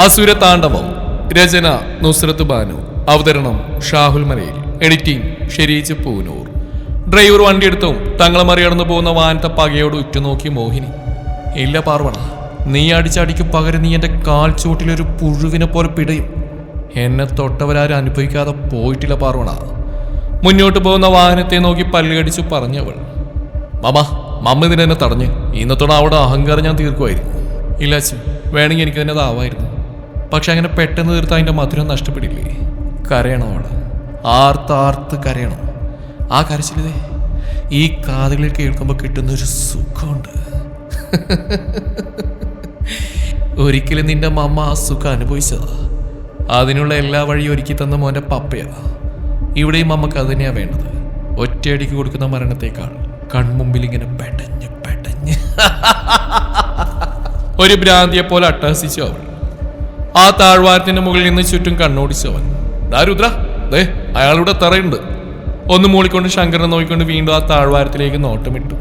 അസുര താണ്ഡവം രചന നുസ്രത്ത് ബാനു. അവതരണം Shahul Malayil. Editing Shereej Poonoor. Driver വണ്ടിയെടുത്തും തങ്ങളെ മറികടന്നു പോകുന്ന വാനത്തെ പകയോട് ഉറ്റുനോക്കി മോഹിനി. ഇല്ല പാർവണ നീ അടിച്ചടിക്ക് പകരം നീ എന്റെ കാൽ ചൂട്ടിലൊരു പുഴുവിനെ പോലെ പിടയും. എന്നെ തൊട്ടവരാരും അനുഭവിക്കാതെ പോയിട്ടില്ല പാർവണ. മുന്നോട്ട് പോകുന്ന വാഹനത്തെ നോക്കി പല്ലുകടിച്ചു പറഞ്ഞവൾ. മമ മമ്മ ഇതിനെന്നെ തടഞ്ഞ്. ഇന്നത്തോടെ അവിടെ അഹങ്കാരം ഞാൻ തീർക്കുമായിരുന്നു. ഇല്ല അച്ഛൻ വേണമെങ്കിൽ എനിക്ക് തന്നെ അതാവായിരുന്നു പക്ഷെ അങ്ങനെ പെട്ടെന്ന് തീർത്ത് അതിന്റെ മധുരം നഷ്ടപ്പെടില്ലേ? കരയണം അവൾ? ആർത്ത് ആർത്ത് കരയണം? ആ കരച്ചില്ലേ ഈ കാതുകളിൽ കേൾക്കുമ്പോൾ കിട്ടുന്ന ഒരു സുഖമുണ്ട്. ഒരിക്കലും നിന്റെ മമ്മ ആ സുഖം അനുഭവിച്ചതാ. അതിനുള്ള എല്ലാ വഴിയും ഒരുക്കി തന്ന മോന്റെ പപ്പയാ. ഇവിടെയും അമ്മയ്ക്ക് അത് തന്നെയാണ് വേണ്ടത്. ഒറ്റയടിക്ക് കൊടുക്കുന്ന മരണത്തേക്കാൾ കൺമുമ്പിൽ ഇങ്ങനെ പെടഞ്ഞ് പെടഞ്ഞ്. ഒരു ഭ്രാന്തിയെ പോലെ അട്ടഹസിച്ചു അവൾ. ആ താഴ്വാരത്തിന്റെ മുകളിൽ നിന്ന് ചുറ്റും കണ്ണോടിച്ചവൻ ദാരുദ്രാ "ഡാ രുദ്ര ദേ അയാളുടെ തറയുണ്ട്. ഒന്ന് മൂളിക്കൊണ്ട് ശങ്കരനെ നോക്കിക്കൊണ്ട് വീണ്ടും ആ താഴ്വാരത്തിലേക്ക് നോട്ടമിട്ടു.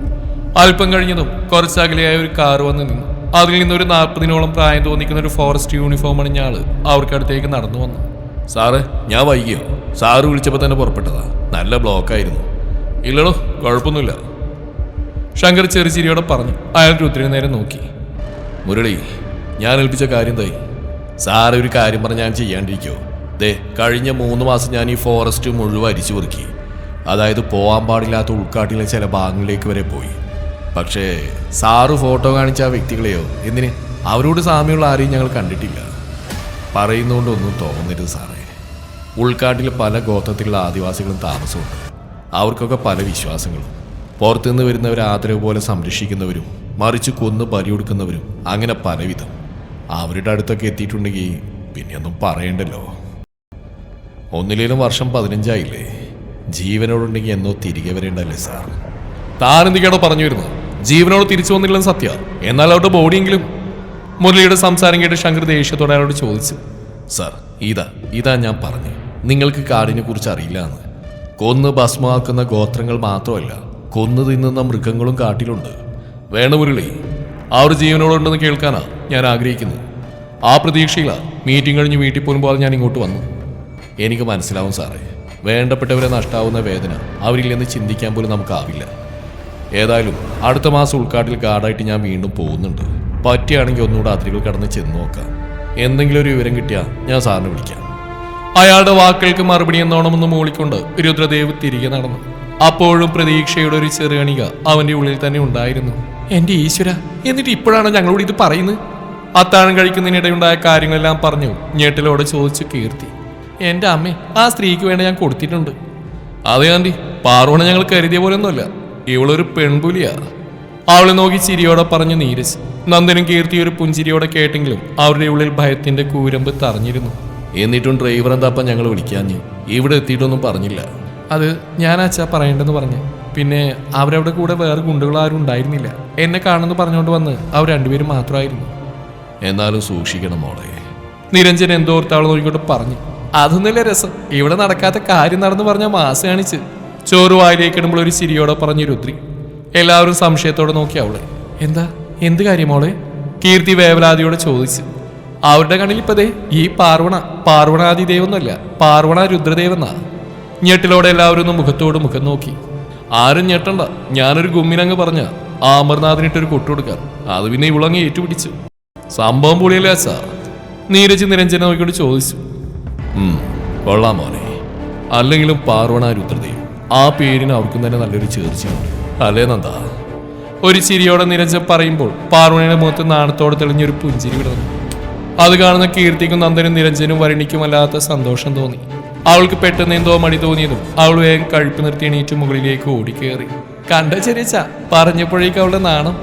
അല്പം കഴിഞ്ഞതും കുറച്ചകലെയായ ഒരു കാർ വന്ന് നിന്നു. അതിൽ നിന്ന് ഒരു നാൽപ്പതിനോളം പ്രായം തോന്നിക്കുന്ന ഒരു ഫോറസ്റ്റ് യൂണിഫോം അണിഞ്ഞ ആൾ അവർക്കടുത്തേക്ക് നടന്നു വന്നു. സാറ് ഞാൻ വൈകിയോ? സാറ് വിളിച്ചപ്പോൾ തന്നെ പുറപ്പെട്ടതാ. നല്ല ബ്ലോക്കായിരുന്നു. ഇല്ലടോ കുഴപ്പമൊന്നുമില്ല. ശങ്കർ ചെറുചിരിയോടെ പറഞ്ഞു. അയാൾ ഒത്തിരി നേരെ നോക്കി. മുരളി ഞാൻ ഏൽപ്പിച്ച കാര്യം തൈ സാറ് ഒരു കാര്യം പറഞ്ഞ് ഞാൻ ചെയ്യാണ്ടിരിക്കോ. ദേ കഴിഞ്ഞ മൂന്ന് മാസം ഞാൻ ഈ ഫോറസ്റ്റ് മുഴുവൻ അരിച്ചു പെറുക്കി. അതായത് പോകാൻ പാടില്ലാത്ത ഉൾക്കാട്ടിലെ ചില ഭാഗങ്ങളിലേക്ക് വരെ പോയി. പക്ഷേ സാറ് ഫോട്ടോ കാണിച്ച ആ വ്യക്തികളെയോ? എന്തിന്? അവരോട് സാമ്യമുള്ള ആരെയും ഞങ്ങൾ കണ്ടിട്ടില്ല. പറയുന്നതുകൊണ്ടൊന്നും തോന്നരുത് സാറേ. ഉൾക്കാട്ടിൽ പല ഗോത്രത്തിലുള്ള ആദിവാസികളും താമസമുണ്ട്. അവർക്കൊക്കെ പല വിശ്വാസങ്ങളും. പുറത്തുനിന്ന് വരുന്നവരെ ആദരവ് പോലെ സംരക്ഷിക്കുന്നവരും മറിച്ച് കൊന്ന് ബലിയൊടുക്കുന്നവരും അങ്ങനെ പലവിധം. അവരുടെ അടുത്തൊക്കെ എത്തിയിട്ടുണ്ടെങ്കിൽ പിന്നെയൊന്നും പറയണ്ടല്ലോ. ഒന്നിലേലും വർഷം പതിനഞ്ചായില്ലേ? ജീവനോടുണ്ടെങ്കിൽ എന്നോ തിരികെ വരേണ്ടല്ലേ സാർ? താനെന്തൊക്കെയാണോ പറഞ്ഞു വരുന്നത്? ജീവനോട് തിരിച്ചു വന്നില്ലെന്ന് സത്യ. എന്നാൽ അവരുടെ ബോഡിയെങ്കിലും? മുരളിയുടെ സംസാരം കേട്ട് ശങ്കർ ദേഷ്യത്തോടെ അയാളോട് ചോദിച്ചു. സാർ ഇതാ ഇതാ ഞാൻ പറഞ്ഞു. നിങ്ങൾക്ക് കാടിനെ കുറിച്ച് അറിയില്ല എന്ന് കൊന്ന് ഭസ്മമാക്കുന്ന ഗോത്രങ്ങൾ മാത്രമല്ല കൊന്നു തിന്നുന്ന മൃഗങ്ങളും കാട്ടിലുണ്ട്. വേണ മുരളി അവർ ജീവനോടുണ്ടെന്ന് കേൾക്കാനാ ഞാൻ ആഗ്രഹിക്കുന്നു. ആ പ്രതീക്ഷയിലാണ് മീറ്റിംഗ് കഴിഞ്ഞ് വീട്ടിൽ പോകാതെ ഞാൻ ഇങ്ങോട്ട് വന്നു. എനിക്ക് മനസ്സിലാവും സാറേ വേണ്ടപ്പെട്ടവരെ നഷ്ടാവുന്ന വേദന അവരില്ലെന്ന് ചിന്തിക്കാൻ പോലും നമുക്കാവില്ല. ഏതായാലും അടുത്ത മാസം ഉൾക്കാട്ടിൽ ഗാർഡായിട്ട് ഞാൻ വീണ്ടും പോകുന്നുണ്ട്. പറ്റുകയാണെങ്കിൽ ഒന്നുകൂടെ അതിരുകൾ കടന്ന് ചെന്ന് നോക്കാം. എന്തെങ്കിലും ഒരു വിവരം കിട്ടിയാൽ ഞാൻ സാറിനെ വിളിക്കാം. അയാളുടെ വാക്കുകൾക്ക് മറുപടി എന്നോണമെന്ന് മൂളിക്കൊണ്ട് രുദ്രദേവ് തിരികെ നടന്നു. അപ്പോഴും പ്രതീക്ഷയുടെ ഒരു ചെറുകണിക അവന്റെ ഉള്ളിൽ തന്നെ ഉണ്ടായിരുന്നു. എന്റെ ഈശ്വര എന്നിട്ട് ഇപ്പോഴാണ് ഞങ്ങളോട് ഇത് പറയുന്നത്? അത്താഴം കഴിക്കുന്നതിനിടയുണ്ടായ കാര്യങ്ങളെല്ലാം പറഞ്ഞു ഞെട്ടലോടെ ചോദിച്ചു കീർത്തി. എന്റെ അമ്മ ആ സ്ത്രീക്ക് വേണ്ടി ഞാൻ കൊടുത്തിട്ടുണ്ട്. അതെ ആന്റി പാർവണ ഞങ്ങൾ കരുതിയ പോലൊന്നുമല്ല ഇവളൊരു പെൺപുലിയാ. അവളെ നോക്കി ചിരിയോടെ പറഞ്ഞു നീരജ്. നന്ദനും കീർത്തി ഒരു പുഞ്ചിരിയോടെ കേട്ടെങ്കിലും അവരുടെ ഉള്ളിൽ ഭയത്തിന്റെ കൂരമ്പ് തറഞ്ഞിരുന്നു. എന്നിട്ടും ഡ്രൈവർ എന്താപ്പ ഞങ്ങൾ വിളിക്കാഞ്ഞ് ഇവിടെ എത്തിയിട്ടൊന്നും പറഞ്ഞില്ല. അത് ഞാൻ അച്ഛാ പറയണ്ടെന്ന് പറഞ്ഞു. പിന്നെ അവരവിടെ കൂടെ വേറെ ഗുണ്ടുകൾ ആരും ഉണ്ടായിരുന്നില്ല. എന്നെ കാണുന്നു പറഞ്ഞുകൊണ്ട് വന്ന് അവർ രണ്ടുപേരും മാത്രമായിരുന്നു. എന്നാലും സൂക്ഷിക്കണം മോളെ. നിരഞ്ജൻ എന്തോർത്ത് അവൾ നോക്കിക്കൊണ്ട് പറഞ്ഞു. അതൊന്നുമില്ല രസം. ഇവിടെ നടക്കാത്ത കാര്യം നടന്നു പറഞ്ഞ മാസ് കാണിച്ച്. ചോറ് വായിലേക്ക് ഇടുമ്പോൾ ഒരു ചിരിയോടെ പറഞ്ഞു രുദ്രി. എല്ലാവരും സംശയത്തോടെ നോക്കി അവളെ. എന്താ? എന്ത് കാര്യം മോളെ? കീർത്തി വേവലാദിയോട് ചോദിച്ചു. അവരുടെ കണ്ണിൽ ഇപ്പതേ ഈ പാർവണ. പാർവണാദി ദേവൊന്നുമല്ല പാർവണ രുദ്രദേവെന്നാ. ഞെട്ടിലോടെ എല്ലാവരും ഒന്ന് മുഖത്തോട് മുഖം നോക്കി. ആരും ഞെട്ടണ്ട. ഞാനൊരു ഗുമ്മിനങ്ങ് പറഞ്ഞ ആ അമർനാഥിനിട്ടൊരു കൊട്ടുകൊടുക്കാൻ അത് പിന്നെ ഇവളങ്ങ് ഏറ്റുപിടിച്ചു. സംഭവം പൊളിയല്ലേ സാർ? നീരജ് നിരഞ്ജന നോക്കിയോട് ചോദിച്ചു. കൊള്ളാം മോനെ. അല്ലെങ്കിലും പാർവണ രുദ്രദേവ് ആ പേരിന് അവർക്കും തന്നെ നല്ലൊരു ചേർച്ചയുണ്ട്. അല്ലേ നന്ദ? ഒരു ചിരിയോടെ നിരഞ്ജൻ പറയുമ്പോൾ പാർവണയുടെ മുഖത്ത് നാണത്തോടെ തെളിഞ്ഞൊരു പുഞ്ചിരി വിടുന്നു അത് കാണുന്ന കീർത്തിക്കും നന്ദനും നിരഞ്ജനും വരണിക്കും അല്ലാത്ത സന്തോഷം തോന്നി. അവൾക്ക് പെട്ടെന്ന് എന്തോ മടി തോന്നിയതും അവൾ വേഗം കഴുപ്പ് നിർത്തി എണീറ്റ് മുകളിലേക്ക് ഓടിക്കേറി. കണ്ട ചെറിയച്ച? പറഞ്ഞപ്പോഴേക്കും അവളുടെ നാണം.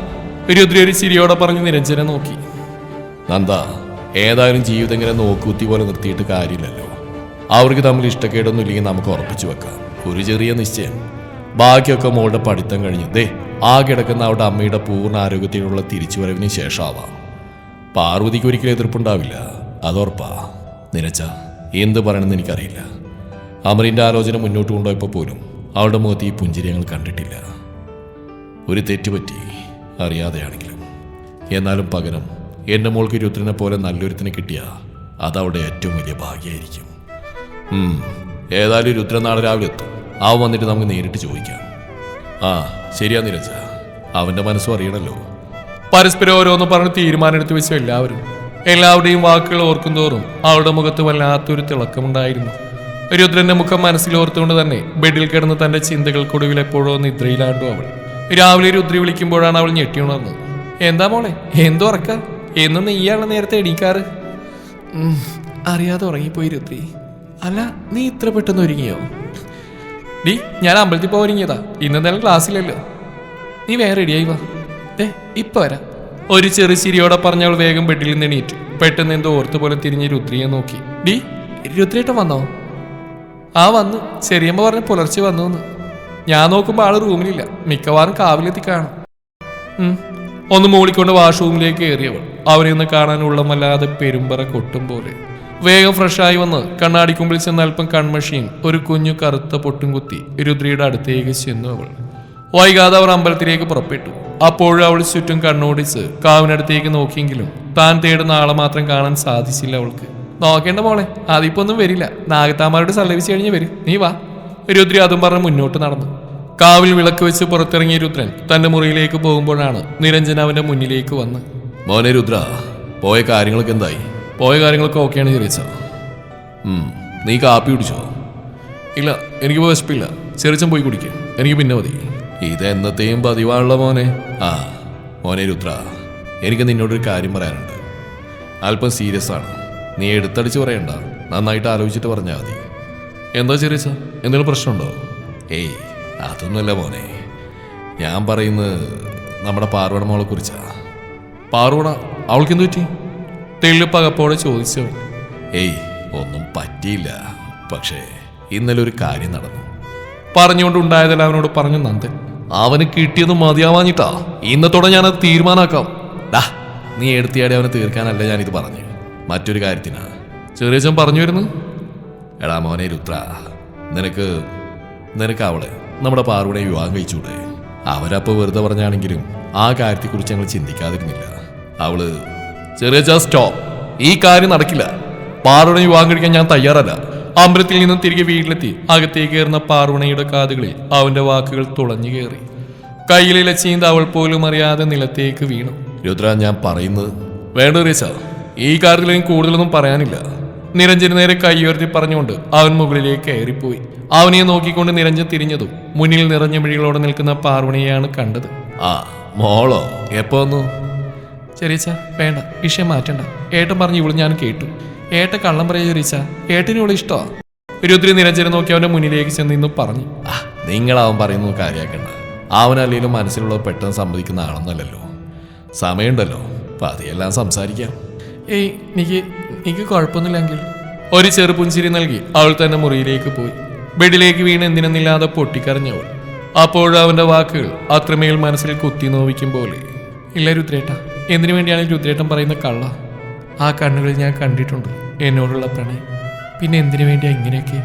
രുദ്രി ഒരു ചിരിയോടെ പറഞ്ഞ് നിരഞ്ജനെ നോക്കി. നന്ദ ഏതായാലും ജീവിതം ഇങ്ങനെ നോക്കുത്തി പോലെ നിർത്തിയിട്ട് കാര്യമില്ലല്ലോ. അവർക്ക് തമ്മിൽ ഇഷ്ടക്കേടൊന്നും ഇല്ലെങ്കിൽ നമുക്ക് ഉറപ്പിച്ചു വെക്കാം. ഒരു ചെറിയ നിശ്ചയം. ബാക്കിയൊക്കെ മോളുടെ പഠിത്തം കഴിഞ്ഞ്. ദേ ആ കിടക്കുന്ന അവളുടെ അമ്മയുടെ പൂർണ ആരോഗ്യത്തിനുള്ള തിരിച്ചുവരവിന് ശേഷമാവാം പാർവതിക്ക് ഒരിക്കലും എതിർപ്പുണ്ടാവില്ല. അതോർപ്പാ. നിനച്ച എന്ത് പറയണമെന്ന് എനിക്കറിയില്ല. അമറിന്റെ ആലോചന മുന്നോട്ട് കൊണ്ടുപോയപ്പോൾ പോലും അവളുടെ മുഖത്ത് ഈ പുഞ്ചിരിയങ്ങൾ കണ്ടിട്ടില്ല. ഒരു തെറ്റുപറ്റി അറിയാതെയാണെങ്കിലും. എന്നാലും പകരം എന്റെ മോൾക്ക് രുദ്രനെ പോലെ നല്ലൊരുത്തിനെ കിട്ടിയ അതവിടെ ഏറ്റവും വലിയ ഭാഗ്യമായിരിക്കും ഏതായാലും രുദ്രൻ നാളെ രാവിലെ എത്തും. ആ വന്നിട്ട് നമുക്ക് നേരിട്ട് ചോദിക്കാം. ആ ശരിയാ നിരജ. അവന്റെ മനസ്സും അറിയണല്ലോ. പരസ്പരം ഓരോന്ന് പറഞ്ഞ് തീരുമാനമെടുത്ത് വെച്ചു എല്ലാവരും എല്ലാവരുടെയും വാക്കുകൾ ഓർക്കും തോറും അവളുടെ മുഖത്ത് വല്ലാത്തൊരു തിളക്കമുണ്ടായിരുന്നു. രുദ്രന്റെ മുഖം മനസ്സിൽ ഓർത്തുകൊണ്ട് തന്നെ ബെഡിൽ കിടന്ന് തന്റെ ചിന്തകൾക്കൊടുവിൽ എപ്പോഴോ നിദ്രയിലാണ്ടു അവൾ. രാവിലെ രുദ്രി വിളിക്കുമ്പോഴാണ് അവൾ ഞെട്ടിയുണർന്നത് എന്താ മോളെ? എന്തോ ഉറക്ക എന്നും നീയാണ് നേരത്തെ എണീക്കാറ്? അറിയാതെ ഉറങ്ങിപ്പോയി രുദ്രി. അല്ല നീ ഇത്ര പെട്ടെന്ന് ഒരുങ്ങിയോ? ഡി ഞാൻ അമ്പലത്തിൽ പോകാൻ ഒരുങ്ങിയതാ. ഇന്നെന്തായാലും ക്ലാസ്സിലല്ലോ നീ വേറെ റെഡിയായി വാ. ഏ ഇപ്പൊ വരാം. ഒരു ചെറു ചിരിയോടെ പറഞ്ഞവൾ വേഗം ബെഡിൽ നിന്ന് എണീറ്റു. പെട്ടെന്ന് എന്തോ ഓർത്തു പോലെ തിരിഞ്ഞ് രുദ്രിയെ നോക്കി. ഡി രുദ്രേട്ടൻ വന്നോ? ആ വന്നു. ചെറിയമ്മ പറഞ്ഞ പുലർച്ചെ വന്നു ഞാൻ നോക്കുമ്പോൾ ആൾ റൂമിലില്ല. മിക്കവാറും കാവിലെത്തി കാണും. ഒന്ന് മൂളിക്കൊണ്ട് വാഷ്റൂമിലേക്ക് കയറിയവൾ അവനെ ഒന്ന് കാണാൻ ഉള്ളമല്ലാതെ പെരുമ്പറ കൊട്ടും പോലെ. വേഗം ഫ്രഷായി വന്ന് കണ്ണാടിക്കുമ്പിൽ ചെന്ന് അല്പം കൺമഷീൻ ഒരു കുഞ്ഞു കറുത്ത പൊട്ടും കുത്തി രുദ്രിയുടെ അടുത്തേക്ക് ചെന്നു അവൾ. വൈകാതെ അവർ അമ്പലത്തിലേക്ക് പുറപ്പെട്ടു. അപ്പോഴും അവൾ ചുറ്റും കണ്ണോടിച്ച് കാവിനടുത്തേക്ക് നോക്കിയെങ്കിലും താൻ തേടുന്ന ആളെ മാത്രം കാണാൻ സാധിച്ചില്ല അവൾക്ക്. നോക്കേണ്ട മോളെ അതിപ്പോ ഒന്നും വരില്ല. നാഗത്താമാരോട് സല്ലപിച്ച് കഴിഞ്ഞ് വരും. നീ വാ. രുദ്രി അതും പറഞ്ഞ് മുന്നോട്ട് നടന്നു. കാവിൽ വിളക്ക് വെച്ച് പുറത്തിറങ്ങിയ രുദ്രൻ തന്റെ മുറിയിലേക്ക് പോകുമ്പോഴാണ് നിരഞ്ജൻ അവന്റെ മുന്നിലേക്ക് വന്ന് മോനെ രുദ്ര പോയ കാര്യങ്ങളൊക്കെ എന്തായി? പോയ കാര്യങ്ങളൊക്കെ ഓക്കെയാണ് ചെറിയ നീ കാപ്പി കുടിച്ചോ? ഇല്ല എനിക്ക് വിശപ്പില്ല. ചെറിയച്ചൻ പോയി കുടിക്കും. എനിക്ക് പിന്നെ മതി. ഇത് എന്നത്തെയും പതിവാണല്ലോ മോനെ. ആ മോനെ രുദ്ര എനിക്ക് നിന്നോടൊരു കാര്യം പറയാനുണ്ട്. അല്പം സീരിയസ് ആണ്. നീ എടുത്തടിച്ച് പറയണ്ട. നന്നായിട്ട് ആലോചിച്ചിട്ട് പറഞ്ഞാൽ മതി. എന്താ ചെറിയ എന്തെങ്കിലും പ്രശ്നമുണ്ടോ? ഏയ് അതൊന്നുമല്ല മോനെ. ഞാൻ പറയുന്നത് നമ്മുടെ പാർവണ മോളെ കുറിച്ചാ. പാർവണ അവൾക്ക് എന്ത് പറ്റി? തെള്ളിപ്പകപ്പോടെ ചോദിച്ചു ഏയ് ഒന്നും പറ്റിയില്ല. പക്ഷേ ഇന്നലെ ഒരു കാര്യം നടന്നു. പറഞ്ഞുകൊണ്ടുണ്ടായതല്ല അവനോട് പറഞ്ഞു നന്ദൻ. അവന് കിട്ടിയത് മതിയാവാഞ്ഞിട്ടാ. ഇന്നത്തോടെ ഞാനത് തീരുമാനാക്കാം. ഡാ നീ എടുത്തിയാടെ അവനെ തീർക്കാനല്ല ഞാനിത് പറഞ്ഞു മറ്റൊരു കാര്യത്തിനാ. ചെറിയച്ചൻ പറഞ്ഞു വരുന്നു എടാ മോനെ രുദ്ര നിനക്ക് നിനക്ക് അവളെ നമ്മുടെ പാറുവിനെ വിവാഹം കഴിച്ചൂടെ അവരപ്പോ വെറുതെ പറഞ്ഞാണെങ്കിലും ആ കാര്യത്തെക്കുറിച്ച് ഞങ്ങൾ ചിന്തിക്കാതിരുന്നില്ല. അവൾ ചെറിയ സ്റ്റോപ്പ്. ഈ കാര്യം നടക്കില്ല. പാറുവിനെ വിവാഹം കഴിക്കാൻ ഞാൻ തയ്യാറല്ല. അമ്പലത്തിൽ നിന്നും തിരികെ വീട്ടിലെത്തി അകത്തേക്ക് കയറുന്ന പാർവണയുടെ കാതുകളിൽ അവന്റെ വാക്കുകൾ തുളഞ്ഞു കയറി. കയ്യിലെ ചീന്ത അവൾ പോലും അറിയാതെ നിലത്തേക്ക് വീണു. രുദ്ര ഞാൻ പറയുന്നത് വേണ്ട റീസ ഈ കാര്യത്തിൽ കൂടുതലൊന്നും പറയാനില്ല. നിരഞ്ജന് നേരെ കൈയുയർത്തി പറഞ്ഞുകൊണ്ട് അവൻ മുകളിലേക്ക് കയറിപ്പോയി. അവനെ നോക്കിക്കൊണ്ട് നിരഞ്ജൻ തിരിഞ്ഞതും മുന്നിൽ നിറഞ്ഞ മിഴികളോട് നിൽക്കുന്ന പാർവണിയെയാണ് കണ്ടത്. ആ മോളോ എപ്പോ വന്നു? ചെറിയച്ച വേണ്ട വിഷയം മാറ്റണ്ട. ഏട്ടൻ പറഞ്ഞു ഇവൾ ഞാൻ കേട്ടു. ഏട്ട കള്ളം പറയാ ചെറിയച്ച ഏട്ടന് ഇവൾ ഇഷ്ടമാ രുദ്രി നിരഞ്ജനെ നോക്കി അവന്റെ മുന്നിലേക്ക് ചെന്ന് ഇന്ന് പറഞ്ഞു. നിങ്ങൾ അവൻ പറയുന്നത് കാര്യമാക്കണ്ട അവനല്ലെങ്കിലും മനസ്സിലുള്ളത് പെട്ടെന്ന് സമ്മതിക്കുന്ന ആളൊന്നല്ലല്ലോ സമയമുണ്ടല്ലോ. അപ്പൊ അതെല്ലാം സംസാരിക്കാം. ഏയ് എനിക്ക് എനിക്ക് കുഴപ്പമൊന്നുമില്ലെങ്കിൽ ഒരു ചെറുപുഞ്ചിരി നൽകി അവൾ തന്നെ മുറിയിലേക്ക് പോയി. ബെഡിലേക്ക് വീണ് എന്തിനെന്നില്ലാതെ പൊട്ടിക്കറിഞ്ഞവൾ അപ്പോഴും അവന്റെ വാക്കുകൾ അത്രമേൽ മനസ്സിൽ കുത്തി നോവിക്കും പോലെ ഇല്ല രുദ്രേട്ട എന്തിനു വേണ്ടിയാണ് രുദ്രേട്ടൻ പറയുന്ന കള്ള? ആ കണ്ണുകളിൽ ഞാൻ കണ്ടിട്ടുണ്ട് എന്നോടുള്ള പ്രണയം. പിന്നെ എന്തിനു വേണ്ടിയാ ഇങ്ങനെയൊക്കെ?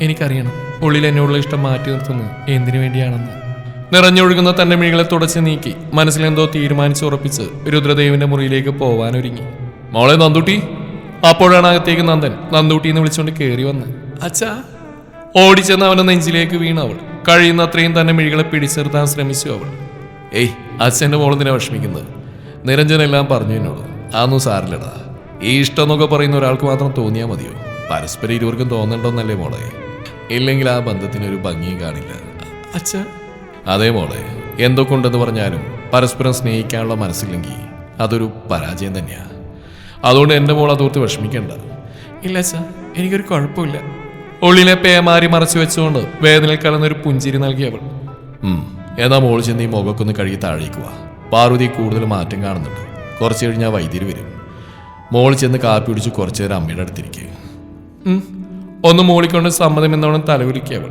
എനിക്കറിയണം. ഉള്ളിൽ എന്നോടുള്ള ഇഷ്ടം മാറ്റി നിർത്തുന്നത് എന്തിനു വേണ്ടിയാണെന്ന്. നിറഞ്ഞൊഴുകുന്ന തന്റെ മിഴികളെ തുടച്ച് നീക്കി മനസ്സിലെന്തോ തീരുമാനിച്ചുറപ്പിച്ച് രുദ്രദേവിന്റെ മുറിയിലേക്ക് പോവാനൊരുങ്ങി. മോളെ നന്ദൂട്ടി അപ്പോഴാണ് അകത്തേക്ക് നന്ദൻ നന്ദൂട്ടി എന്ന് വിളിച്ചുകൊണ്ട് കയറി വന്ന്. അച്ഛാ. ഓടിച്ചെന്ന് അവന്റെ നെഞ്ചിലേക്ക് വീണ അവൾ. കഴിയുന്ന അത്രയും തന്നെ മിഴികളെ പിടിച്ചെറുത്താൻ ശ്രമിച്ചു അവൾ. ഏയ് അച്ഛന്റെ മോളെന്തിനാ വിഷമിക്കുന്നത്? നിരഞ്ജനെല്ലാം പറഞ്ഞു എന്നോട്. അതൊന്നും സാറില്ലടാ ഈ ഇഷ്ടം എന്നൊക്കെ പറയുന്ന ഒരാൾക്ക് മാത്രം തോന്നിയാൽ മതിയോ? പരസ്പരം ഇരുവർക്കും തോന്നണ്ടോന്നല്ലേ മോളെ? ഇല്ലെങ്കിൽ ആ ബന്ധത്തിന് ഒരു ഭംഗിയും കാണില്ല. അച്ഛ. അതേ മോളെ എന്തൊക്കെ ഉണ്ടെന്ന് പറഞ്ഞാലും പരസ്പരം സ്നേഹിക്കാനുള്ള മനസ്സില്ലെങ്കിൽ അതൊരു പരാജയം തന്നെയാ. അതുകൊണ്ട് എന്റെ മോൾ അതോർത്ത് വിഷമിക്കണ്ട. ഇല്ല സർ എനിക്കൊരു കുഴപ്പമില്ല. ഉള്ളിലെ പേമാരി മറച്ചു വെച്ചുകൊണ്ട് വേദനയിൽ കലർന്നൊരു പുഞ്ചിരി നൽകിയവൾ അവൾ. എന്നാ മോൾ ചെന്ന് ഈ മുഖക്കൊന്ന് കഴുകി താഴേക്കുക പാർവതി കൂടുതൽ മാറ്റം കാണുന്നുണ്ട്. കുറച്ച് കഴിഞ്ഞാൽ വൈദ്യുതി വരും. മോൾ ചെന്ന് കാപ്പി പിടിച്ച് കുറച്ചു നേരം അമ്മയുടെ അടുത്തിരിക്കുക ഒന്ന് മോളിക്കൊണ്ട് സമ്മതം എന്നോണം തലകുലിക്കവൾ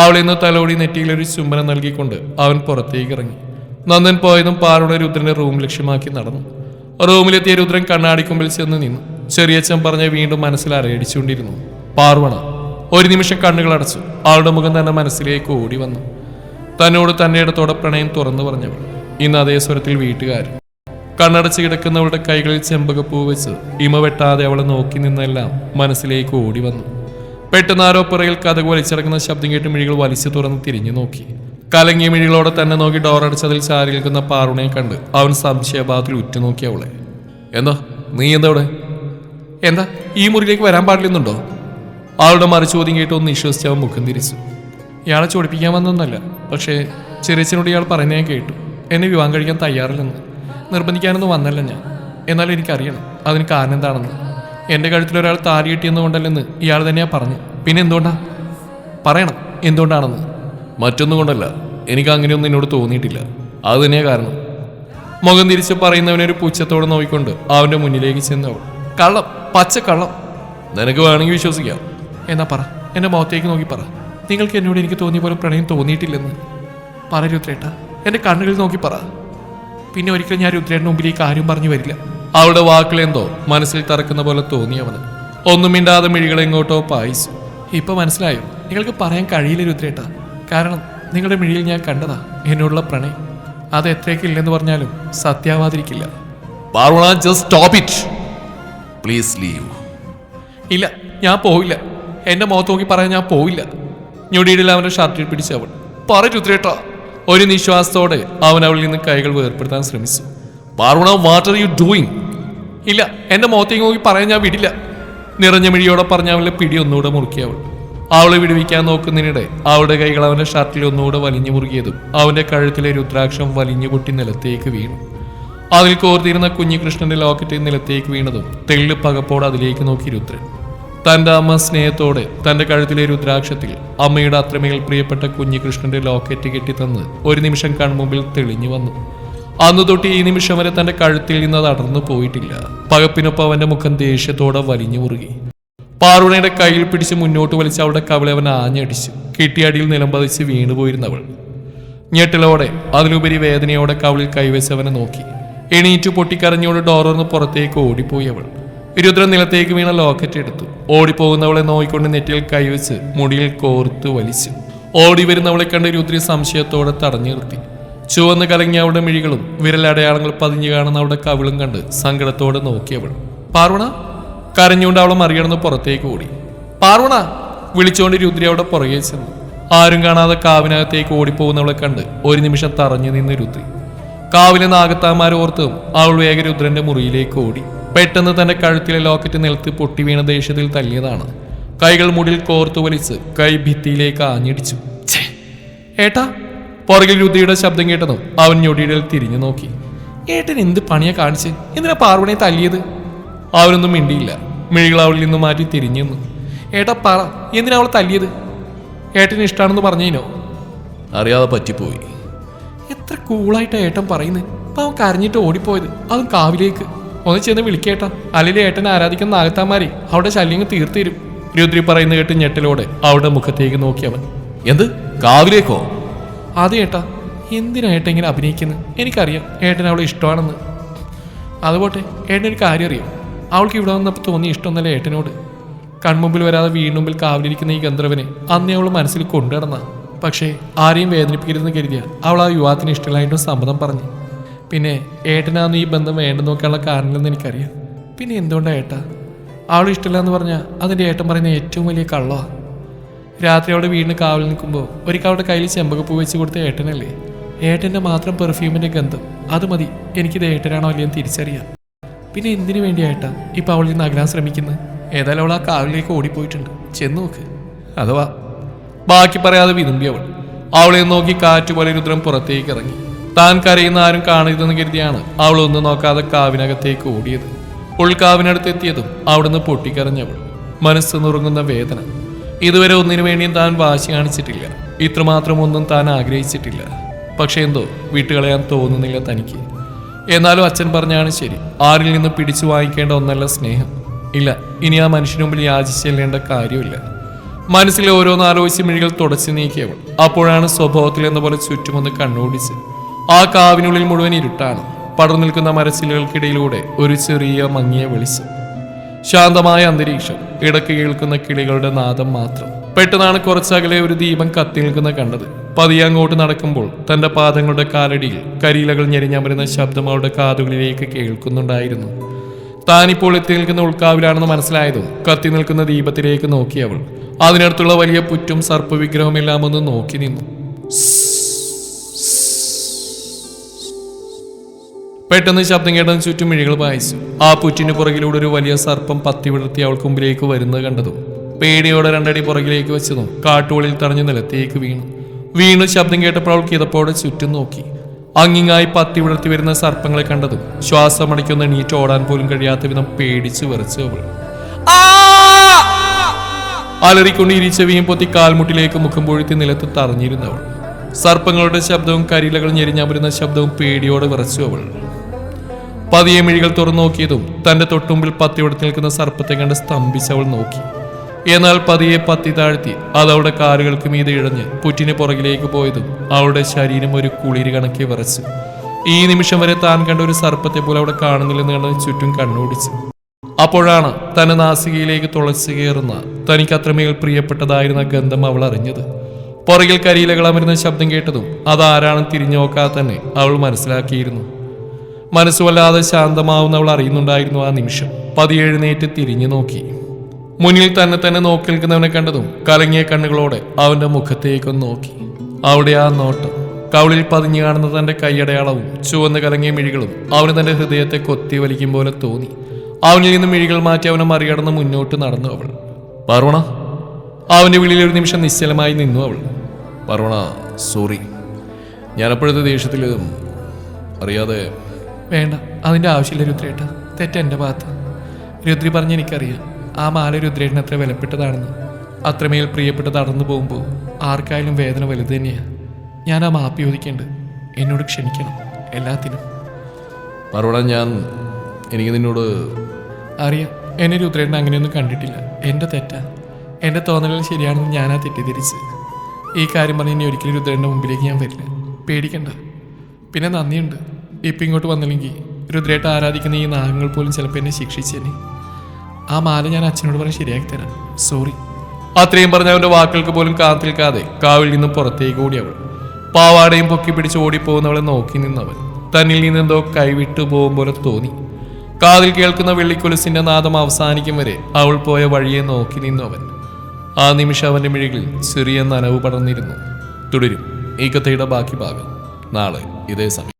അവളിൽ നിന്ന് തലോടി നെറ്റിയിലൊരു ചുംബനം നൽകിക്കൊണ്ട് അവൻ പുറത്തേക്ക് ഇറങ്ങി. നന്ദൻ പോയതും പാറുടെ രുദ്രന്റെ റൂം ലക്ഷ്യമാക്കി നടന്നു. റൂമിലെത്തിയ രുദ്രൻ കണ്ണാടിക്കുമ്പിൽ ചെന്ന് നിന്നു. ചെറിയച്ചൻ പറഞ്ഞ വീണ്ടും മനസ്സിൽ അരയടിച്ചുകൊണ്ടിരുന്നു. പാർവണ ഒരു നിമിഷം കണ്ണുകൾ അടച്ചു. ആളുടെ മുഖം തന്നെ മനസ്സിലേക്ക് ഓടി വന്നു. തന്നോട് തന്റെ ഇടത്തോടെ പ്രണയം തുറന്നു പറഞ്ഞവൾ. ഇന്ന് അതേ സ്വരത്തിൽ വീട്ടുകാർ കണ്ണടച്ച് കിടക്കുന്നവളുടെ കൈകളിൽ ചെമ്പകപ്പൂ വെച്ച് ഇമ വെട്ടാതെ അവളെ നോക്കി നിന്നെല്ലാം മനസ്സിലേക്ക് ഓടി വന്നു. പെട്ടെന്ന് ആരോ പുറകിൽ വലിച്ചിറങ്ങുന്ന ശബ്ദം കേട്ട് മിഴികൾ വലിച്ചു തുറന്ന് തിരിഞ്ഞു നോക്കി. കലങ്ങിയ മിഴികളോടെ തന്നെ നോക്കി ഡോർ അടച്ചതിൽ ചാരി നിൽക്കുന്ന പാറുണയെ കണ്ട് അവൻ സംശയഭാവത്തിൽ ഉറ്റുനോക്കി അവളെ. എന്താ? നീ എന്താ അവിടെ എന്താ? ഈ മുറിയിലേക്ക് വരാൻ പാടില്ലെന്നുണ്ടോ? അവളുടെ മറുചോദ്യം കേട്ട് ഒന്ന് വിശ്വസിച്ച് അവൻ മുഖം തിരിച്ചു. ഇയാളെ ചോടിപ്പിക്കാൻ വന്നൊന്നല്ല പക്ഷേ ചെറിയച്ചനോട് ഇയാൾ പറയുന്നത് ഞാൻ കേട്ടു. എന്നെ വിവാഹം കഴിക്കാൻ തയ്യാറില്ലെന്ന്. നിർബന്ധിക്കാനൊന്നും വന്നല്ല ഞാൻ. എന്നാലും എനിക്കറിയണം അതിന് കാരണം എന്താണെന്ന്. എന്റെ കഴുത്തിൽ ഒരാൾ താരി കിട്ടിയെന്നുകൊണ്ടല്ലെന്ന് ഇയാൾ തന്നെയാണ് പറഞ്ഞു പിന്നെ എന്തുകൊണ്ടാണ് പറയണം. എന്തുകൊണ്ടാണെന്ന്? മറ്റൊന്നും കൊണ്ടല്ല. എനിക്ക് അങ്ങനെയൊന്നും എന്നോട് തോന്നിയിട്ടില്ല. അത് തന്നെയാ കാരണം. മുഖം തിരിച്ച് പറയുന്നവനെ ഒരു പുച്ഛത്തോടെ നോക്കിക്കൊണ്ട് അവന്റെ മുന്നിലേക്ക് ചെന്നവൾ. കള്ളം പച്ച കള്ളം. നിനക്ക് വേണമെങ്കിൽ വിശ്വസിക്കാം. എന്നാ പറ എന്റെ മുഖത്തേക്ക് നോക്കി പറ. നിങ്ങൾക്ക് എന്നോട് എനിക്ക് തോന്നിയ പോലെ പ്രണയം തോന്നിയിട്ടില്ലെന്ന്. പറ രുദ്രേട്ട എന്റെ കണ്ണുകളിൽ നോക്കി പറ. പിന്നെ ഒരിക്കലും ഞാൻ രുദ്രേട്ടന് മുമ്പിലേക്ക് ആരും പറഞ്ഞു വരില്ല. അവളുടെ വാക്കിലെന്തോ മനസ്സിൽ തറക്കുന്ന പോലെ തോന്നി അവന്. ഒന്നും മിണ്ടാതെ മിഴികളെങ്ങോട്ടോ പായിച്ചു. ഇപ്പൊ മനസ്സിലായോ? നിങ്ങൾക്ക് പറയാൻ കഴിയില്ല രുദ്രേട്ട. കാരണം നിങ്ങളുടെ മിഴിയിൽ ഞാൻ കണ്ടതാ എന്നോടുള്ള പ്രണയം. അത് എത്രയൊക്കെ ഇല്ലെന്ന് പറഞ്ഞാലും സത്യാവാതിരിക്കില്ല. സ്റ്റോപ്പ് ഇറ്റ് പ്ലീസ് ലീവ് ഇല്ല ഞാൻ പോവില്ല. എന്റെ മുഖത്ത് നോക്കി പറയാൻ ഞാൻ പോവില്ല. ഞൊടിയിടിൽ അവന്റെ ഷർട്ടിൽ പിടിച്ച് അവൾ പറ ഒരു നിശ്വാസത്തോടെ അവൻ അവളിൽ നിന്ന് കൈകൾ വേർപ്പെടുത്താൻ ശ്രമിച്ചു. Parvana what are you doing ഇല്ല എന്റെ മുഖത്തേക്ക് നോക്കി പറയാൻ ഞാൻ വിടില്ല. നിറഞ്ഞ മിഴിയോടെ പറഞ്ഞ അവളുടെ പിടി ഒന്നുകൂടെ മുറുക്കി അവൾ അവളെ വിടുവിക്കാൻ നോക്കുന്നതിനിടെ അവളുടെ കൈകൾ അവന്റെ ഷർട്ടിൽ ഒന്നുകൂടെ വലിഞ്ഞു മുറുകിയതും അവന്റെ കഴുത്തിലെ രുദ്രാക്ഷം വലിഞ്ഞു പൊട്ടി നിലത്തേക്ക് വീണു. അതിൽ കോർത്തിരുന്ന കുഞ്ഞികൃഷ്ണന്റെ ലോക്കറ്റ് നിലത്തേക്ക് വീണതും തെള്ളു പകപ്പോടെ അതിലേക്ക് നോക്കി രുദ്രൻ. തന്റെ അമ്മ സ്നേഹത്തോടെ തന്റെ കഴുത്തിലെ രുദ്രാക്ഷത്തിൽ അമ്മയുടെ അത്രമേൽ പ്രിയപ്പെട്ട കുഞ്ഞികൃഷ്ണന്റെ ലോക്കറ്റ് കെട്ടിത്തന്ന് ഒരു നിമിഷം കൺമുമ്പിൽ തെളിഞ്ഞു വന്നു. അന്ന് തൊട്ട് ഈ നിമിഷം വരെ തന്റെ കഴുത്തിൽ നിന്ന് അത് അടർന്നു പോയിട്ടില്ല. പകപ്പിനൊപ്പം അവന്റെ മുഖം ദേഷ്യത്തോടെ വലിഞ്ഞു മുറുകി. പാറുണയുടെ കയ്യിൽ പിടിച്ച് മുന്നോട്ട് വലിച്ച് അവളുടെ കവിളെ അവൻ ആഞ്ഞടിച്ചു. കിട്ടിയടിയിൽ നിലംപതിച്ച് വീണുപോയിരുന്നവൾ ഞെട്ടലോടെ അതിലുപരി വേദനയോടെ കവിളിൽ കൈവച്ചവനെ നോക്കി. എണീറ്റു പൊട്ടിക്കരഞ്ഞോട് ഡോറർന്ന് പുറത്തേക്ക് ഓടിപ്പോയി അവൾ. രുദ്രൻ നിലത്തേക്ക് വീണ ലോക്കറ്റ് എടുത്തു. ഓടിപ്പോകുന്നവളെ നോയിക്കൊണ്ട് നെറ്റിൽ കൈവച്ച് മുടിയിൽ കോർത്ത് വലിച്ചു. ഓടി വരുന്നവളെ കണ്ട് രുദ്രി സംശയത്തോടെ തടഞ്ഞു നിർത്തി. ചുവന്ന് കലങ്ങിയ അവളുടെ മിഴികളും വിരലടയാളങ്ങൾ പതിഞ്ഞു കാണുന്ന അവളുടെ കവിളും കണ്ട് സങ്കടത്തോടെ നോക്കിയവൾ പാർവണ കരഞ്ഞുകൊണ്ട് അവളെ മറികടന്ന് പുറത്തേക്ക് ഓടി. പാർവണ വിളിച്ചുകൊണ്ട് രുദ്രി അവിടെ പുറകെ ചെന്നു. ആരും കാണാതെ കാവിനകത്തേക്ക് ഓടിപ്പോകുന്നവളെ കണ്ട് ഒരു നിമിഷം തറഞ്ഞു നിന്ന് രുദ്രി. കാവിലെ നാഗത്താമാരോർത്തും അവൾ വേഗ രുദ്രന്റെ മുറിയിലേക്ക് ഓടി. പെട്ടെന്ന് തന്റെ കഴുത്തിലെ ലോക്കറ്റ് നിലത്ത് പൊട്ടി വീണ ദേഷ്യത്തിൽ തല്ലിയതാണ്. കൈകൾ മുടിൽ കോർത്തു വലിച്ച് കൈ ഭിത്തിയിലേക്ക് ആഞ്ഞിടിച്ചു! ഏട്ടാ പുറകിൽ രുദ്രിയുടെ ശബ്ദം കേട്ടതും അവൻ ഞൊടിയിടൽ തിരിഞ്ഞു നോക്കി. ഏട്ടൻ എന്ത് പണിയാ കാണിച്ച്? എന്തിനാ പാർവണയെ തല്ലിയത്? അവനൊന്നും മിണ്ടിയില്ല. മിഴികൾ അവളിൽ നിന്ന് മാറ്റി തിരിഞ്ഞു നിന്നു. ഏട്ടാ പറ എന്തിനാ അവൾ തല്ലിയത്? ഏട്ടന് ഇഷ്ടമാണെന്ന് പറഞ്ഞേനോ? അറിയാതെ പറ്റിപ്പോയി. എത്ര കൂളായിട്ടാ ഏട്ടൻ പറയുന്നത് അപ്പൊ അവൻ കരഞ്ഞിട്ട് ഓടിപ്പോയത്. അതും കാവിലേക്ക്. ഒന്ന് ചെന്ന് വിളിക്കേട്ടാ. അല്ലെങ്കിൽ ഏട്ടനെ ആരാധിക്കുന്ന നാഗത്താമാരെ അവിടെ ശല്യങ്ങൾ തീർത്തിരും. രുദ്രി പറയുന്ന കേട്ട് ഞെട്ടലോടെ അവളുടെ മുഖത്തേക്ക് നോക്കി അവൻ. എന്ത്? കാവിലേക്കോ? അതെ ഏട്ടാ. എന്തിനാ ഏട്ടൻ ഇങ്ങനെ അഭിനയിക്കുന്നത് എനിക്കറിയാം ഏട്ടൻ അവളെ ഇഷ്ടമാണെന്ന്. അതുപോട്ടെ ഏട്ടൻ ഒരു കാര്യം അറിയാം? അവൾക്ക് ഇവിടെ വന്നപ്പോൾ തോന്നിയ ഇഷ്ടമൊന്നല്ല ഏട്ടനോട്? കൺമുമ്പിൽ വരാതെ വീണ്ടുമ്പിൽ കാവലിരിക്കുന്ന ഈ ഗന്ധർവനെ അന്നേ അവൾ മനസ്സിൽ കൊണ്ടുനടന്ന. പക്ഷേ ആരെയും വേദനിപ്പിക്കരുതെന്ന് കരുതിയ അവൾ ആ യുവാത്തിന് ഇഷ്ടമില്ലായിട്ടും സമ്മതം പറഞ്ഞു. പിന്നെ ഏട്ടനാന്ന് ഈ ബന്ധം വേണ്ടെന്ന് നോക്കാനുള്ള കാരണമെന്ന് എനിക്കറിയാം. പിന്നെ എന്തുകൊണ്ടാണ് ഏട്ടാ? അവൾ ഇഷ്ടമില്ല എന്ന് പറഞ്ഞാൽ അതിന്റെ ഏട്ടൻ പറയുന്ന ഏറ്റവും വലിയ കള്ളമാണ് രാത്രി അവളുടെ വീടിന് കാവൽ നിൽക്കുമ്പോൾ ഒരിക്കൽ അവളുടെ കയ്യിൽ ചെമ്പകപ്പൂ വെച്ച് കൊടുത്ത ഏട്ടനല്ലേ? ഏട്ടന്റെ മാത്രം പെർഫ്യൂമിന്റെ ഗന്ധം. അത് മതി. എനിക്കിത് ഏട്ടനാണോ അല്ലയോ തിരിച്ചറിയാം. പിന്നെ എന്തിനു വേണ്ടിയായിട്ടാ ഇപ്പൊ അവളിൽ നിന്ന് അകലാൻ ശ്രമിക്കുന്നത് ഏതായാലും അവൾ ആ കാറിലേക്ക് ഓടിപ്പോയിട്ടുണ്ട്. ചെന്ന് നോക്ക്. അഥവാ. ബാക്കി പറയാതെ വിതുമ്പി അവൾ. അവളെ നോക്കി കാറ്റ് പോലെ രുദ്രം പുറത്തേക്ക് ഇറങ്ങി. താൻ കരയുന്ന ആരും കാണരുതെന്ന് കരുതിയാണ് അവൾ ഒന്നും നോക്കാതെ കാവിനകത്തേക്ക് ഓടിയത്. ഉൾക്കാവിനടുത്ത് എത്തിയതും അവിടുന്ന് പൊട്ടിക്കരഞ്ഞവൾ. മനസ്സ് നുറുങ്ങുന്ന വേദന. ഇതുവരെ ഒന്നിനു വേണ്ടിയും താൻ വാശി കാണിച്ചിട്ടില്ല. ഇത്രമാത്രം ഒന്നും താൻ ആഗ്രഹിച്ചിട്ടില്ല. പക്ഷെ എന്തോ വിട്ടുകളയാൻ തോന്നുന്നില്ല തനിക്ക്. എന്നാലും അച്ഛൻ പറഞ്ഞാണ് ശരി. ആരിൽ നിന്ന് പിടിച്ചു വാങ്ങിക്കേണ്ട ഒന്നല്ല സ്നേഹം. ഇല്ല ഇനി ആ മനുഷ്യന് മുമ്പിൽ യാചിച്ചെല്ലേണ്ട കാര്യമില്ല. മനസ്സിലെ ഓരോന്ന് ആലോചിച്ച് മിഴികൾ തുടച്ചു നീക്കിയവൾ അപ്പോഴാണ് സ്വഭാവത്തിൽ എന്ന പോലെ ചുറ്റുമൊന്ന് കണ്ണോടിച്ച് ആ കാവിനുള്ളിൽ മുഴുവൻ ഇരുട്ടാണ്. പടർന്നു നിൽക്കുന്ന മരച്ചിലുകൾക്കിടയിലൂടെ ഒരു ചെറിയ മങ്ങിയ വെളിച്ചം. ശാന്തമായ അന്തരീക്ഷം. ഇടയ്ക്ക് കേൾക്കുന്ന കിളികളുടെ നാദം മാത്രം. പെട്ടെന്നാണ് കുറച്ചകലെ ഒരു ദീപം കത്തി നിൽക്കുന്ന കണ്ടത്. പതിയെ അങ്ങോട്ട് നടക്കുമ്പോൾ തന്റെ പാദങ്ങളുടെ കാലടിയിൽ കരിയിലകൾ ഞെരിഞ്ഞമരുന്ന ശബ്ദം അവളുടെ കാതുകളിലേക്ക് കേൾക്കുന്നുണ്ടായിരുന്നു. താനിപ്പോൾ എത്തി നിൽക്കുന്ന ഉൾക്കാവിലാണെന്ന് മനസ്സിലായതും കത്തി നിൽക്കുന്ന ദീപത്തിലേക്ക് നോക്കി അവൾ. അതിനടുത്തുള്ള വലിയ പുറ്റും സർപ്പവിഗ്രഹമെല്ലാം ഒന്ന് നോക്കി നിന്നു. പെട്ടെന്ന് ശബ്ദം കേട്ടതിന് ചുറ്റും മിഴികൾ വായിച്ചു ആ പുറ്റിന് പുറകിലൂടെ ഒരു വലിയ സർപ്പം പത്തി വിടർത്തി അവൾക്ക് മുമ്പിലേക്ക് വരുന്നത് കണ്ടതും പേടിയോടെ രണ്ടടി പുറകിലേക്ക് വെച്ചതും കാട്ടുവളിൽ തടഞ്ഞു നിലത്തേക്ക് വീണു. വീണു ശബ്ദം കേട്ടപ്പോൾ അവൾ കിതപ്പോടെ ചുറ്റും നോക്കി. അങ്ങിങ്ങായി പത്തി വിടർത്തി വരുന്ന സർപ്പങ്ങളെ കണ്ടതും ശ്വാസമടയ്ക്കൊന്ന് എണീറ്റ് ഓടാൻ പോലും കഴിയാത്ത വിധം പേടിച്ചു വിറച്ചു അവൾ. അലറിക്കൊണ്ട് ഇരിച്ചവിയും പൊത്തി കാൽമുട്ടിലേക്ക് മുഖം പൊഴുത്തി നിലത്ത് തറഞ്ഞിരുന്നവൾ സർപ്പങ്ങളുടെ ശബ്ദവും കരിയിലകൾ ഞെരിഞ്ഞമരുന്ന ശബ്ദവും പേടിയോടെ വിറച്ചു അവൾ. പതിയെ മിഴികൾ തുറന്നു നോക്കിയതും തന്റെ തൊട്ടുമ്പിൽ പത്തിവിടത്ത് നിൽക്കുന്ന സർപ്പത്തെ കണ്ട് സ്തംഭിച്ചവൾ നോക്കി. എന്നാൽ പതിയെ പത്തി താഴ്ത്തി അത് അവളുടെ കാലുകൾക്ക് മീതെ ഇഴഞ്ഞ് പുറ്റിന് പുറകിലേക്ക് പോയതും അവളുടെ ശരീരം ഒരു കുളിര് കണക്കി വിറച്ചു. ഈ നിമിഷം വരെ താൻ കണ്ട ഒരു സർപ്പത്തെ പോലെ അവിടെ കാണുന്നില്ലെന്ന് കണ്ട് ചുറ്റും കണ്ണോടിച്ചു. അപ്പോഴാണ് തന്റെ നാസികയിലേക്ക് തുളച്ചു കയറുന്ന തനിക്ക് അത്രമേൽ പ്രിയപ്പെട്ടതായിരുന്ന ഗന്ധം അവൾ അറിഞ്ഞത്. പുറകിൽ കരിയിലകൾ അമരുന്ന ശബ്ദം കേട്ടതും അതാരാണെന്ന് തിരിഞ്ഞു നോക്കാതെ തന്നെ അവൾ മനസ്സിലാക്കിയിരുന്നു. മനസ്സുവല്ലാതെ ശാന്തമാവുന്ന അവൾ അറിയുന്നുണ്ടായിരുന്നു ആ നിമിഷം. പതിയെഴുന്നേറ്റ് തിരിഞ്ഞു നോക്കി. മുന്നിൽ തന്നെ തന്നെ നോക്കി നിൽക്കുന്നവനെ കണ്ടതും കലങ്ങിയ കണ്ണുകളോടെ അവന്റെ മുഖത്തേക്കൊന്ന് നോക്കി. അവിടെ ആ നോട്ടം. കവിളിൽ പതിഞ്ഞു കാണുന്ന തന്റെ കൈയടയാളവും ചുവന്ന് കലങ്ങിയ മിഴികളും അവന് തന്റെ ഹൃദയത്തെ കൊത്തി വലിക്കും പോലെ തോന്നി. അവനിൽ നിന്ന് മിഴികൾ മാറ്റി അവനെ മറികടന്ന് മുന്നോട്ട് നടന്നു അവൾ. പറവണ അവന്റെ വിളിയിൽ ഒരു നിമിഷം നിശ്ചലമായി നിന്നു അവൾ. പറവണ സോറി. ഞാനപ്പോഴത്തെ ദേഷ്യത്തിൽ അറിയാതെ വേണ്ട. അതിന്റെ ആവശ്യമില്ല രുദ്രേട്ട. തെറ്റ എന്റെ ഭാഗത്ത്. രുദ്രി പറഞ്ഞ് എനിക്കറിയാം. ആ മാല രുദ്രേഷൻ അത്ര വിലപ്പെട്ടതാണെന്ന്. അത്രമേൽ പ്രിയപ്പെട്ട് നടന്നു പോകുമ്പോൾ ആർക്കായാലും വേദന വലുത് തന്നെയാണ് ഞാൻ ആ മാപ്പി ചോദിക്കേണ്ടത് എന്നോട് ക്ഷമിക്കണം എല്ലാത്തിനും. മറുപടി ഞാൻ എനിക്ക് നിന്നോട് അറിയാം എന്നെ രുദ്രേട്ടൻ അങ്ങനെയൊന്നും കണ്ടിട്ടില്ല. എന്റെ തെറ്റാ. എന്റെ തോന്നലുകൾ ശരിയാണെന്ന് ഞാൻ ഞാനാ തെറ്റിദ്ധരിച്ച്. ഈ കാര്യം പറഞ്ഞ് ഇനി ഒരിക്കലും രുദ്രേഷന്റെ മുമ്പിലേക്ക് ഞാൻ വരില്ല. പേടിക്കണ്ട. പിന്നെ നന്ദിയുണ്ട്. ഇപ്പം ഇങ്ങോട്ട് വന്നില്ലെങ്കിൽ രുദ്രേട്ട ആരാധിക്കുന്ന ഈ നാഗങ്ങൾ പോലും ചിലപ്പോൾ എന്നെ ശിക്ഷിച്ചേനെ. ആ മാല ഞാൻ അച്ഛനോട് പറഞ്ഞ് ശരിയാക്കി തരാം. സോറി അത്രയും പറഞ്ഞ അവന്റെ വാക്കുകൾക്ക് പോലും കാത്തിൽക്കാതെ കാവിൽ നിന്നും പുറത്തേക്ക് ഓടി അവൾ പാവാടയും പൊക്കി പിടിച്ച് ഓടിപ്പോകുന്നവളെ നോക്കി നിന്നവൻ തന്നിൽ നിന്നെന്തോ കൈവിട്ടു പോകും പോലെ തോന്നി. കാതിൽ കേൾക്കുന്ന വെള്ളിക്കൊലുസിന്റെ നാദം അവസാനിക്കും വരെ അവൾ പോയ വഴിയെ നോക്കി നിന്നു അവൻ ആ നിമിഷം അവന്റെ മിഴികളിൽ ചെറിയ നനവ് പടർന്നിരുന്നു. തുടരും. ഈ കഥയുടെ ബാക്കി ഭാഗം. നാളെ ഇതേ സമയം.